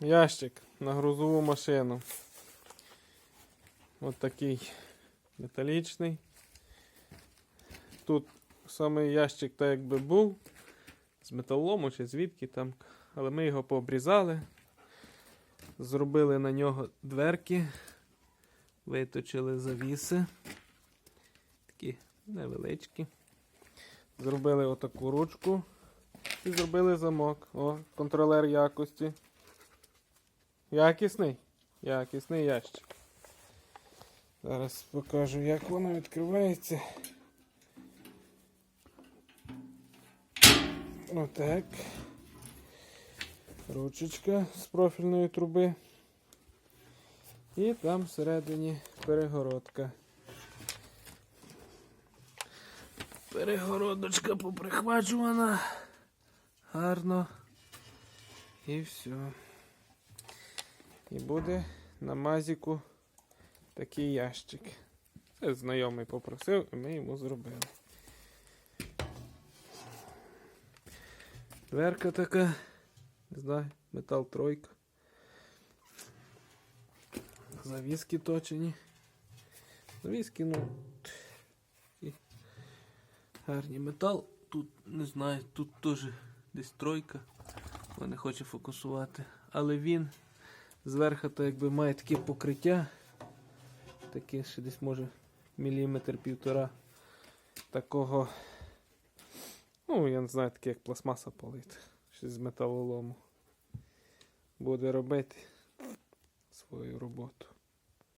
ящик на грузову машину. Ось такий металічний. Тут саме ящик так якби був. З металолому чи звідки там. Але ми його пообрізали. Зробили на нього дверки. Виточили завіси. Такі невеличкі. Зробили отаку ручку. І зробили замок. О, контролер якості. Якісний? Якісний ящик. Зараз покажу, як воно відкривається. Отак. Ручечка з профільної труби. І там всередині перегородка. Перегородочка поприхвачувана. Гарно. І все. І буде на мазіку такий ящик. Це знайомий попросив, і ми йому зробили. Дверка така, не знаю, метал тройка. Завіски точені. Завіски, ну. Гарний метал. Тут не знаю, тут теж десь тройка. Вона не хоче фокусувати. Але він зверху то якби має таке покриття. Таке ще десь може міліметр півтора такого. Ну, я не знаю, таке як пластмаса палить, Щось з металолому. Буде робити свою роботу.